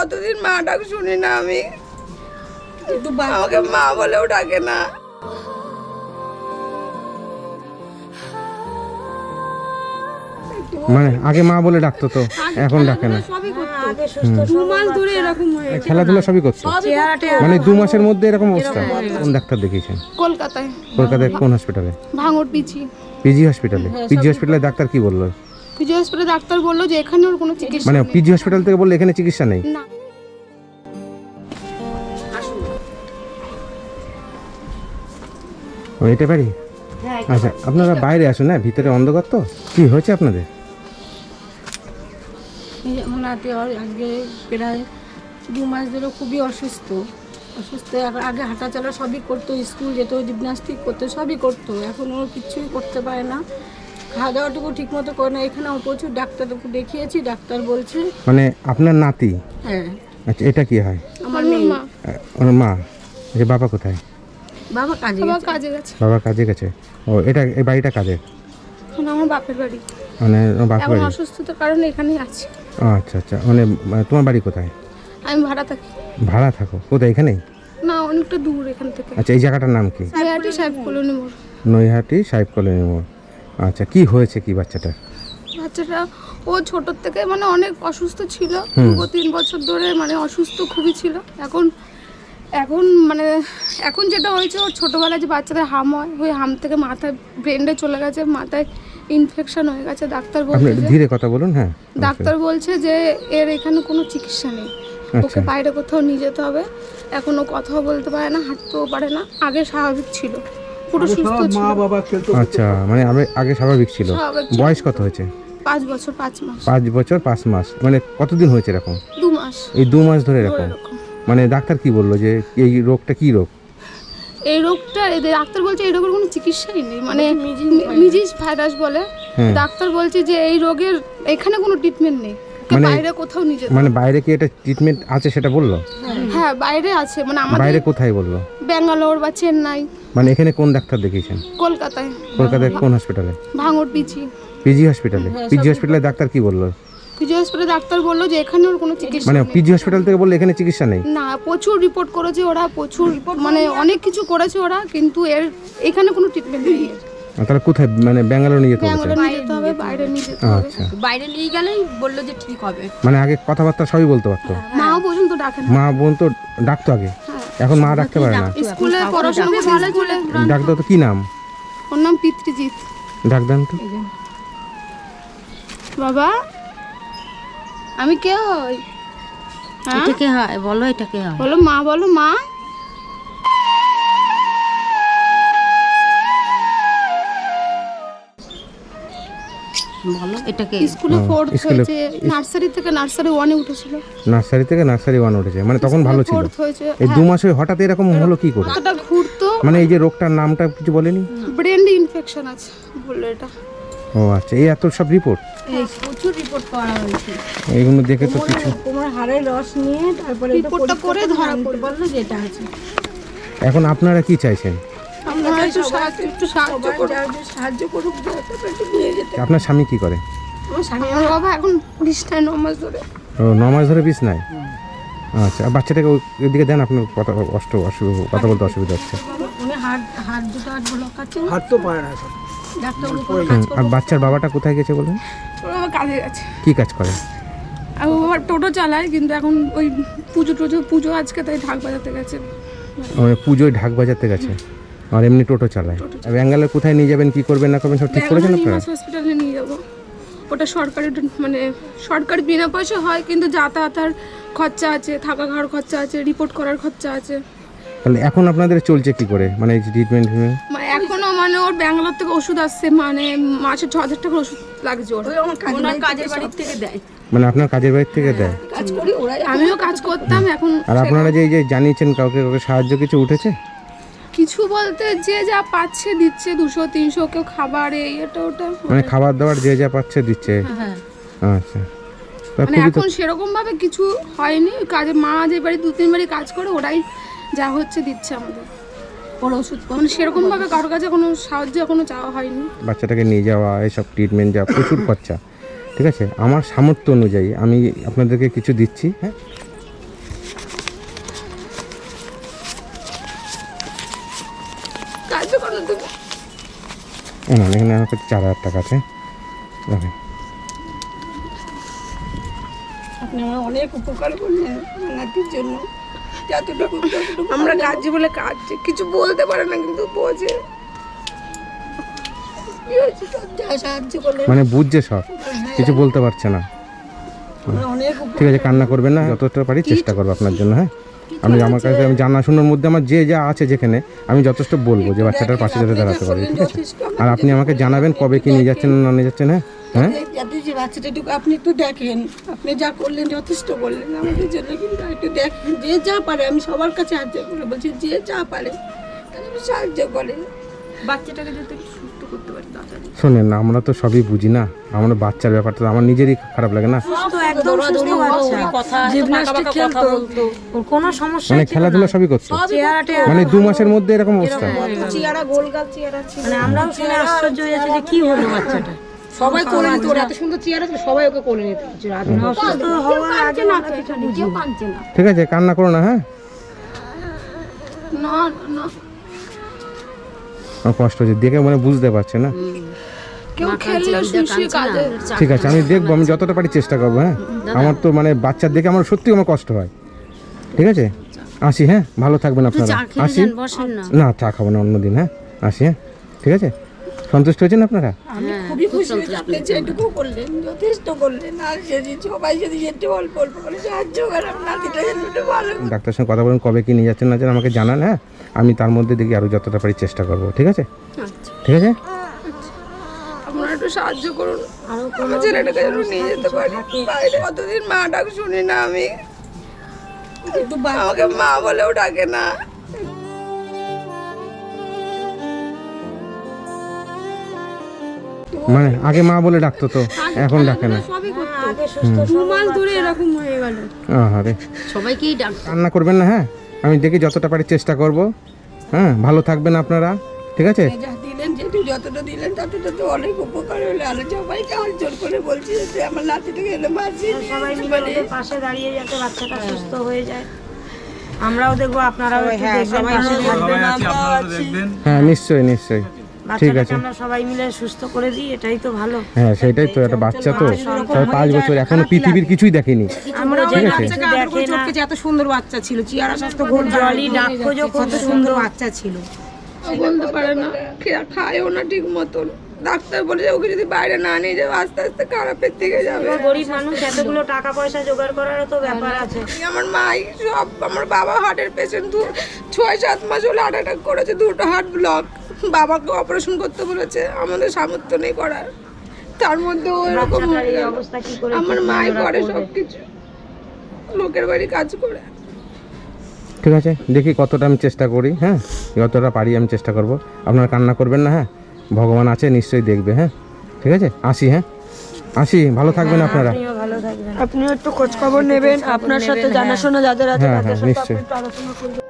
কতদিন মা ডাক শুনি না আমি। আমাকে মা বলেও ডাকে না। মানে আগে মা বলে ডাকতো তো এখন ডাকে না। দু মাস ধরে এরকম হয়ে খেলাধুলা সবই করতো। মানে দু মাসের মধ্যে এরকম অবস্থা। কোন ডাক্তার দেখিয়েছেন? কলকাতায়। কলকাতায় কোন হসপিটালে ভাঙড় পিছি পিজি হসপিটালে পিজি হসপিটালে ডাক্তার কি বলল? পিজি হসপিটালে ডাক্তার বলল যে এখানে ওর কোনো চিকিৎসা মানে পিজি হসপিটাল থেকে বলল এখানে চিকিৎসা নেই? না। ও এটা পারি আচ্ছা আপনারা বাইরে আসুন না ভিতরে অন্ধকার তো? কি হয়েছে আপনাদের? এই যে আমার নাতি আর আজকে প্রায় দু মাস ধরে খুবই অসুস্থ। অসুস্থ আগে- আগে হাঁটা চলা সবই করতো স্কুল যেত জিমনাস্টিক করতো সবই করতো। এখন ও কিচ্ছুই করতে পারে না। খাওয়া দাওয়াটুকু ঠিক মতো করে না। এখানে প্রচুর ডাক্তারকে দেখিয়েছি ডাক্তার বলছে। মানে আপনার নাতি? হ্যাঁ। আচ্ছা এটা কি হয়? আমার মেয়ে। ওর মা? যে বাবা কোথায়? বাবা কাজে বাবা কাজে গেছে। বাবা কাজে গেছে? ও এটা এই বাড়িটা কাজের আমার বাপের বাড়ি। মানে ওর বাপ এখন বাড়ি? অসুস্থতার কারণে এখানেই আছি। ও, আচ্ছা আচ্ছা। মানে তোমার বাড়ি কোথায়? আমি ভাড়া থাকি। ভাড়া থাকো? কোথায় এখানেই? না অনেকটা দূর এখান থেকে। আচ্ছা এই জায়গাটার নাম কি? বিহাটি সাহেব কলোনি মোড়। নৈহাটি সাহেব কলোনি মোড়। আচ্ছা কি হয়েছে কি বাচ্চাটার? বাচ্চাটা ও ছোটোর থেকে মানে অনেক অসুস্থ ছিল দু তিন বছর ধরে মানে অসুস্থ খুবই ছিল। এখন এখন মানে এখন যেটা হয়েছে ওর ছোটোবেলায় যে বাচ্চাদের হাম হয় ওই হাম থেকে মাথায় ব্রেন্ডে চলে গেছে মাথায় ইনফেকশন হয়ে গেছে ডাক্তার বলছে ধীরে কথা বলুন হ্যাঁ। ডাক্তার বলছে যে এর এখানে কোনো চিকিৎসা নেই। ওকে আচ্ছা। বাইরে কোথাও নিয়ে যেতে হবে। এখন ও কথাও বলতে পারে না হাঁটতেও পারে না। আগে স্বাভাবিক ছিল। পুরো সুস্থ ছিল। আচ্ছা মানে আগে আগে স্বাভাবিক ছিল। বয়স কত হয়েছে? পাঁচ বছর পাঁচ মাস। পাঁচ বছর পাঁচ মাস। মানে কতদিন হয়েছে এরকম? দু মাস। এই দু মাস ধরে এরকম? এরকম। মানে ডাক্তার কি বলল যে এই রোগটা কি রোগ? এই রোগটা এদের ডাক্তার বলছে এই রোগের কোনো চিকিৎসাই নেই। মানে মিজিস ভাইরাস। বলে। হ্যাঁ। ডাক্তার বলছে যে এই রোগের এখানে কোনো ট্রিটমেন্ট নেই। মানে- বাইরে কোথাও নিয়ে যেতে মানে বাইরে কি এটা ট্রিটমেন্ট আছে সেটা বলল? হ্যাঁ বাইরে আছে মানে আমাদের বাইরে কোথায় বলল? ব্যাঙ্গালোর বা চেন্নাই। মানে এখানে কোন ডাক্তার দেখিয়েছেন? কলকাতায়। কলকাতায় কোন হসপিটালে ভাঙড় পিছি পিজি হসপিটালে পিজি হসপিটালে ডাক্তার কি বলল? পিজি হসপিটালে ডাক্তার বলল যে এখানে ওর কোনো চিকিৎসা মানে পিজি হসপিটাল থেকে বলল এখানে চিকিৎসা নেই? না প্রচুর রিপোর্ট করেছে ওরা প্রচুর মানে অনেক কিছু করেছে ওরা কিন্তু এর এখানে কোনো ট্রিটমেন্ট নেই। তাহলে কোথায়? মানে ব্যাঙ্গালোর নিয়ে যেতে বাইরে নিয়ে যেতে হবে। আচ্ছা। বাইরে নিয়ে গেলেই বলল যে ঠিক হবে। মানে আগে কথাবার্তা সবই বলতে পারতো? মাও পর্যন্ত ডাকে না। মা বোন তো ডাকতো আগে। এখন মা ডাকতে পারে না। স্কুলে পড়াশোনা ভালো চলে ডাকতো তো কি নাম? ওর নাম পিতৃজিৎ। ডাক দেন তো। বাবা আমি কে হই? হ্যাঁ এটাকে হয় বলো এটাকে হয়। বলো মা বলো মা। বলো এটাকে স্কুলে ফোর্থ স্কুলে- হয়েছে নার্সারি থেকে নার্সারি ওয়ানে উঠেছিল। নার্সারি থেকে নার্সারি ওয়ান উঠেছে মানে তখন ভালো ছিল। ফোর্থ হয়েছে এই দু মাসে হঠাৎ এরকম হলো কি করে? ঘুরতো। মানে এই যে রোগটার নামটা কিছু বলেনি? ব্রেন ইনফেকশন আছে বলল এটা। ও আচ্ছা এই এত সব রিপোর্ট এই প্রচুর রিপোর্ট করা হয়েছে। এইগুলো দেখে তো কিছু তোমার হাড়ের রস নিয়ে তারপরে রিপোর্টটা করে ধরা যেটা আছে। এখন আপনারা কি চাইছেন? আমরা একটু সাহায্য একটু সাহায্য করো সাহায্য করুক একটু নিয়ে যেতে আপনার স্বামী কি করে? আমার স্বামী আমার বাবা এখন বিষ্ণায় নমাজ ধরে। ও ন মাস ধরে বিষ নাই? আচ্ছা বাচ্চাটাকে ওইদিকে দেন আপনার কথা কষ্ট অসুবিধা কথা বলতে অসুবিধা হচ্ছে। উনি হাত হাত দুটো হাত ব্লক আছে হাঁট তো পারে না এখন। ডাক্তার উপরে হুম, আর বাচ্চার বাবাটা কোথায় গেছে বলেন? ওর বাবা কাজে গেছে। কি কাজ করে? আর ও আবার টোটো চালায় কিন্তু এখন ওই পুজো টুজো পুজো আজকে তাই ঢাক বাজাতে গেছে। পুজোয় ঢাক বাজাতে গেছে? আর এমনি টোটো চালায়। আর ব্যাঙ্গালোর কোথায় নিয়ে যাবেন কি করবেন না করবেন সব ঠিক করেছেন আপনারা? হসপিটালে নিয়ে যাব। ওটা সরকারি মানে সরকারি বিনা পয়সা হয় কিন্তু যাতায়াতার খরচা আছে থাকা খাওয়ার খরচা আছে রিপোর্ট করার খরচা আছে। তাহলে এখন আপনাদের চলছে কি করে? মানে এই ট্রিটমেন্ট মানে এখনও মানে ওর ব্যাঙ্গালোর থেকে ওষুধ আসছে মানে মাসে ছ হাজার টাকার ওষুধ লাগছে ওর। ওনার কাজের বাড়ির থেকে দেয়। মানে আপনার কাজের বাড়ির থেকে দেয়? কাজ করি ওরাই আমিও কাজ করতাম এখন আর আপনারা যে এই যে জানিয়েছেন কাউকে কাউকে সাহায্য কিছু উঠেছে? কিছু বলতে যে যা পাচ্ছে দিচ্ছে দুশো তিনশো কেউ খাবার এই এটা ওটা মানে খাবার দাবার যে যা পাচ্ছে দিচ্ছে। হ্যাঁ আচ্ছা। মানে এখন সেরকম ভাবে কিছু হয়নি কাজে মা যে বাড়ি দু তিন বাড়ি কাজ করে ওরাই যা হচ্ছে দিচ্ছে আমাদের। ওর ওষুধ মানে সেরকম ভাবে কারোর কাছে কোনো সাহায্য এখনও চাওয়া হয়নি। বাচ্চাটাকে নিয়ে যাওয়া এইসব ট্রিটমেন্ট যা প্রচুর খরচা। ঠিক আছে? আমার সামর্থ্য অনুযায়ী আমি আপনাদেরকে কিছু দিচ্ছি হ্যাঁ? না এখানে আমার কাছে চার হাজার টাকা আছে। আপনি অনেক উপকার করলেন জন্য। যতটুকু আমরা কাজ বলে কাজ কিছু বলতে পারে না কিন্তু বোঝে। কি হয়েছে? সাহায্য করলেন। মানে বুঝছে সব। কিছু বলতে পারছে না। আমরা অনেক উপকার ঠিক আছে কান্না করবেন না যতটা পারি চেষ্টা করব আপনার জন্য হ্যাঁ? আমি আমার কাছে আমি জানাশোনার মধ্যে আমার যে যা আছে যেখানে আমি যথেষ্ট বলব যে বাচ্চাটার পাশে যাতে দাঁড়াতে পারি ঠিক আছে? আর আপনি আমাকে জানাবেন কবে কি নিয়ে যাচ্ছেন না নিয়ে যাচ্ছেন হ্যাঁ? হ্যাঁ? যাতে যে বাচ্চাটাটুকু আপনি একটু দেখেন আপনি যা করলেন যথেষ্ট করলেন আমাদের জন্য কিন্তু একটু দেখেন যে যা পারে আমি সবার কাছে সাহায্য করে বলছি যে যা পারে সাহায্য করে বাচ্চাটাকে যাতে শোনেন না আমরা তো সবই বুঝি না। আমরা বাচ্চার ব্যাপারটা আমার নিজেরই খারাপ লাগে না। মানে খেলাধুলা সবই চেহারাটে মানে দু মাসের মধ্যে এরকম অবস্থা। মানে আমরাও শুনে আশ্চর্য হয়েছে যে কি হলো বাচ্চাটা। সবাই করে নিত এত সুন্দর চেয়ার আছে সবাই ওকে করে নিত। অসুস্থ হওয়ার আগে আমরা কিছু বুঝি না। ঠিক আছে কান্না করো না হ্যাঁ? না না। কষ্ট হচ্ছে। দেখে মানে বুঝতে পারছে না। ঠিক আছে আমি দেখব আমি যতটা পারি চেষ্টা করব হ্যাঁ? আমার তো মানে বাচ্চার দেখে আমার সত্যি আমার কষ্ট হয়। ঠিক আছে? আসি হ্যাঁ? ভালো থাকবেন আপনারা। আসি। না। না চা খাব না অন্যদিন হ্যাঁ? আসি হ্যাঁ? ঠিক আছে? সন্তুষ্ট হয়েছেন আপনারা? আমি খুবই খুশি হয়েছি আপনি যেটুকু করলেন যথেষ্ট করলেন আর যদি সবাই যদি একটু অল্প অল্প করে সাহায্য করেন নাতিটা যেন একটু ভালো ডাক্তারের সঙ্গে কথা বলুন কবে কি নিয়ে যাচ্ছেন না যাচ্ছেন আমাকে জানান হ্যাঁ? আমি তার মধ্যে দেখি আরও যতটা পারি চেষ্টা করব ঠিক আছে? ঠিক আছে? আপনারা একটু সাহায্য করুন। আমার ছেলেটাকে যেন নিয়ে যেতে পারি। বাইরে কতদিন মা ডাক শুনি না আমি। একটু আমাকে মা বলেও ডাকে না। মানে আগে মা বলে ডাকতো তো এখন ডাকে না। দু মাস ধরে এরকম হয়ে গেল। আরে সবাইকেই ডাক। কান্না করবেন না হ্যাঁ? আমি দেখি যতটা পারি চেষ্টা করব। হ্যাঁ ভালো থাকবেন আপনারা ঠিক আছে? যা দিলেন যেটু যতটা দিলেন ততটা তো অনেক উপকার হলো। আর সবাইকে হাত করে বলছি যে আমার নাতিটাকে এলে সবাই মিলে পাশে দাঁড়িয়ে যাতে বাচ্চাটা সুস্থ হয়ে যায়। আমরাও দেখব আপনারাও একটু দেখবেন। হ্যাঁ নিশ্চয়ই নিশ্চয়ই। বাচ্চাটাকে আছে। আমরা সবাই মিলে সুস্থ করে দিই এটাই তো ভালো। হ্যাঁ সেটাই তো একটা বাচ্চা তো। পাঁচ বছর এখনও পৃথিবীর কিছুই দেখেনি। আমরা ঠিক আছে দেখে না। যে এত সুন্দর বাচ্চা ছিল চেয়ারা স্বাস্থ্য গোল জলই ডাক্কো যখন কত সুন্দর বাচ্চা ছিল। বলতে পারে না খায়ও না ঠিক মতন। ডাক্তার বলে যে ওকে যদি বাইরে না নিয়ে যাও আস্তে আস্তে খারাপের দিকে যাবে। গরিব মানুষ এতগুলো টাকা পয়সা জোগাড় করারও তো ব্যাপার আছে। আমার মাই সব আমার বাবা হার্টের পেশেন্ট ছয় সাত মাস হলে হার্ট অ্যাটাক করেছে দুটো হার্ট ব্লক বাবাকে অপারেশন করতে বলেছে আমাদের সামর্থ্য নেই করার। তার মধ্যে এরকম বাচ্চাটার হয়ে এই গেল। অবস্থা কি করে আমার মাই করে করবে? সব কিছু লোকের বাড়ি কাজ করে। ঠিক আছে দেখি কতটা আমি চেষ্টা করি হ্যাঁ? যতটা পারি আমি চেষ্টা করব। আপনারা কান্না করবেন না হ্যাঁ? ভগবান আছে নিশ্চয়ই দেখবে হ্যাঁ? ঠিক আছে? আসি হ্যাঁ? আসি ভালো থাকবেন আপনারা। আপনিও ভালো থাকবেন। আপনিও একটু খোঁজ খবর নেবেন আপনার সাথে জানাশোনা যাদের আছে হ্যাঁ তাদের হ্যাঁ সাথে নিশ্চয়ই। আলোচনা করবেন।